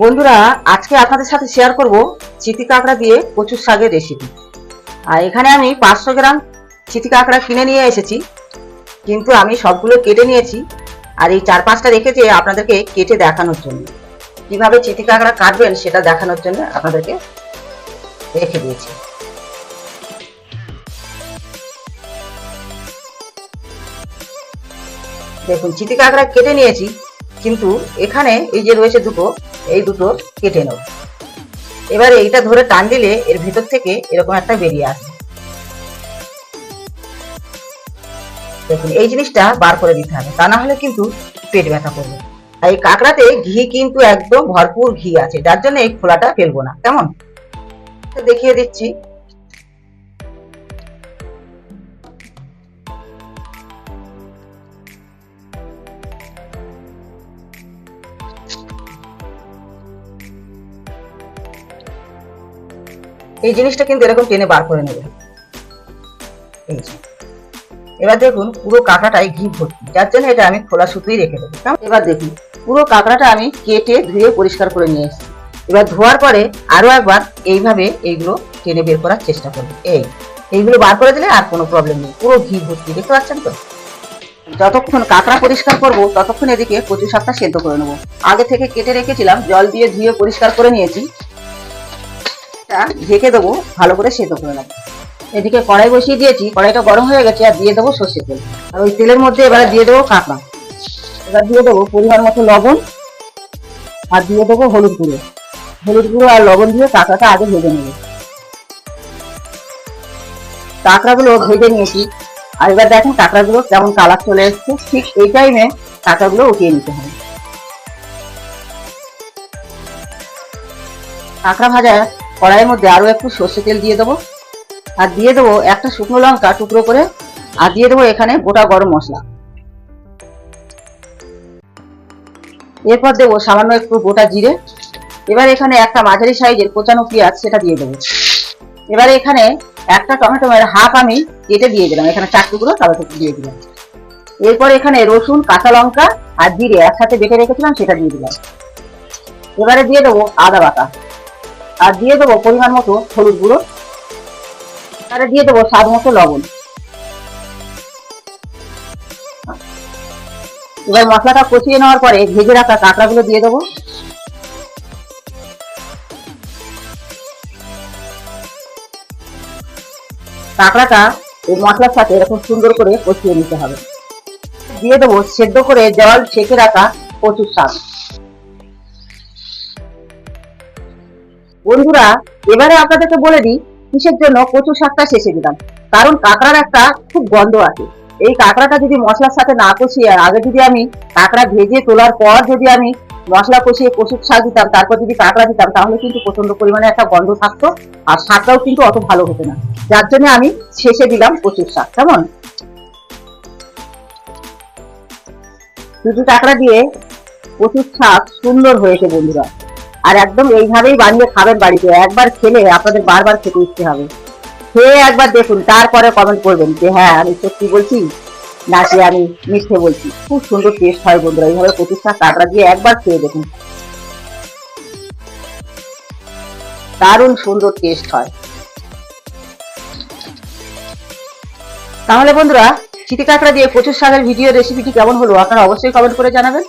বন্ধুরা, আজকে আপনাদের সাথে শেয়ার করব চিতি কাঁকড়া দিয়ে কচুর শাকের রেসিপি আর এখানে আমি পাঁচশো গ্রাম চিতি কাঁকড়া কিনে নিয়ে এসেছি, কিন্তু আমি সবগুলো কেটে নিয়েছি। আর এই চার পাঁচটা রেখেছি আপনাদেরকে কেটে দেখানোর জন্য। কীভাবে চিতি কাঁকড়া কাটবেন সেটা দেখানোর জন্য আপনাদেরকে রেখে দিয়েছি। দেখুন, চিতি কাঁকড়া কেটে নিয়েছি। কিন্তু এখানে এই যে রয়েছে দুটো, এই দুটো কেটে নেব। এবারে এইটা ধরে টান দিলে এর ভেতর থেকে এরকম একটা বেরিয়ে আসে দেখুন, এই জিনিসটা বার করে দিতে হবে, তা না হলে কিন্তু পেট ব্যথা করবে। এই কাঁকড়াতে ঘি কিন্তু একদম ভরপুর ঘি আছে, যার জন্য এই খোলাটা ফেলব না। কেমন? দেখিয়ে দিচ্ছি। এই জিনিসটা কিন্তু এরকম টেনে বার করে নেবে। এবার দেখুন, পুরো কাঁকড়াটাই ঘি ভর্তি। যার জন্য এটা আমি খোলা সুতোই রেখে দেবো। এবার দেখুন, পুরো কাঁকড়াটা আমি কেটে ধুয়ে পরিষ্কার করে নিয়ে এসেছি। এবার ধোয়ার পরে আরও একবার এইভাবে এইগুলো টেনে বের করার চেষ্টা করব। এই, এইগুলো বার করে দিলে আর কোনো প্রবলেম নেই। পুরো ঘি ভর্তি, দেখতে পাচ্ছেন তো? যতক্ষণ কাঁকড়া পরিষ্কার করব, ততক্ষণ এদিকে কচু শাকটা সেদ্ধ করে নেব। আগে থেকে কেটে রেখেছিলাম, জল দিয়ে ধুয়ে পরিষ্কার করে নিয়েছি। এটা ঢেকে দেবো, ভালো করে সেদ্ধ করে নেব। এদিকে কড়াই বসিয়ে দিয়েছি, কড়াইটা গরম হয়ে গেছে, আর দিয়ে দেবো সর্ষের তেল। আর ওই তেলের মধ্যে এবারে দিয়ে দেবো কাঁকড়া। এবার দিয়ে দেবো পরিমাণ মতো লবণ, আর দিয়ে দেবো হলুদ গুঁড়ো। হলুদ গুঁড়ো আর লবণ দিয়ে কাঁকড়াটা আগে ভেজে নেব। কাঁকড়াগুলো ভেজে নিয়েছি। আর এবার দেখেন কাঁকড়াগুলো কেমন কালার চলে এসছে। ঠিক এই টাইমে কাঁকড়াগুলো উঠিয়ে নিতে হবে। কাঁকড়া ভাজা কড়াইয়ের মধ্যে আরও একটু সর্ষে তেল দিয়ে দেবো। আর দিয়ে দেবো একটা শুকনো লঙ্কা টুকরো করে, আর দিয়ে দেবো এখানে গোটা গরম মশলা। এরপর দেবো সামান্য একটু গোটা জিরে। এবার এখানে একটা মাঝারি সাইজের কোচানো পেঁয়াজ, সেটা দিয়ে দেবো। এবার এখানে একটা টমেটো এর হাফ আমি কেটে দিয়ে দিলাম। এখানে চার টুকরো টমেটো দিয়ে দিলাম। এরপর এখানে রসুন, কাঁচা লঙ্কা আর জিরে একসাথে বেটে রেখেছিলাম, সেটা দিয়ে দিলাম। এবারে দিয়ে দেবো আদা বাটা। আর দিয়ে দেবো পরিমাণ মতো হলুদ গুঁড়ো। এবারে দিয়ে দেবো স্বাদ মতো লবণ। এবার মশলাটা কষিয়ে নেওয়ার পরে ভেজে রাখা কাঁকড়াগুলো দিয়ে দেবো। কাঁকড়াটা এই মশলার সাথে এরকম সুন্দর করে কষিয়ে নিতে হবে। দিয়ে দেবো সেদ্ধ করে জল ছেঁকে রাখা কচুর শাক। বন্ধুরা, এবারে আপনাদেরকে বলে দিই, কিসের জন্য কচু শাকটা শেষে দিলাম। কারণ কাঁকড়ার একটা খুব গন্ধ আছে। এই কাঁকড়াটা যদি মশলার সাথে না কষিয়ে আগে যদি আমি কাঁকড়া ভেজে তোলার পর যদি আমি মশলা কষিয়ে কচুর শাক দিতাম, তারপর যদি কাঁকড়া দিতাম, তাহলে কিন্তু প্রচণ্ড পরিমাণে একটা গন্ধ থাকতো, আর শাকটাও কিন্তু অত ভালো হতো না। যার জন্য আমি শেষে দিলাম কচুর শাক। কেমন? দুটো কাঁকড়া দিয়ে কচুর শাক সুন্দর হয়েছে বন্ধুরা। আর একদম এইভাবেই বানিয়ে খাবেন বাড়িতে। একবার খেলে আপনাদের বারবার খেতে ইচ্ছে হবে। খেয়ে একবার দেখুন, তারপরে কমেন্ট করবেন যে হ্যাঁ আমি সত্যি বলছি নাকি আমি মিথ্যে বলছি? খুব সুন্দর টেস্ট হয় বন্ধুরা, এইভাবে প্রতিষ্ঠা কাঁকড়া দিয়ে একবার খেয়ে দেখুন। দারুণ সুন্দর টেস্ট হয়। তাহলে বন্ধুরা চিটি কাঁকড়া দিয়ে কচুর শাকের ভিডিও রেসিপিটি কেমন হলো? আপনারা অবশ্যই কমেন্ট করে জানাবেন।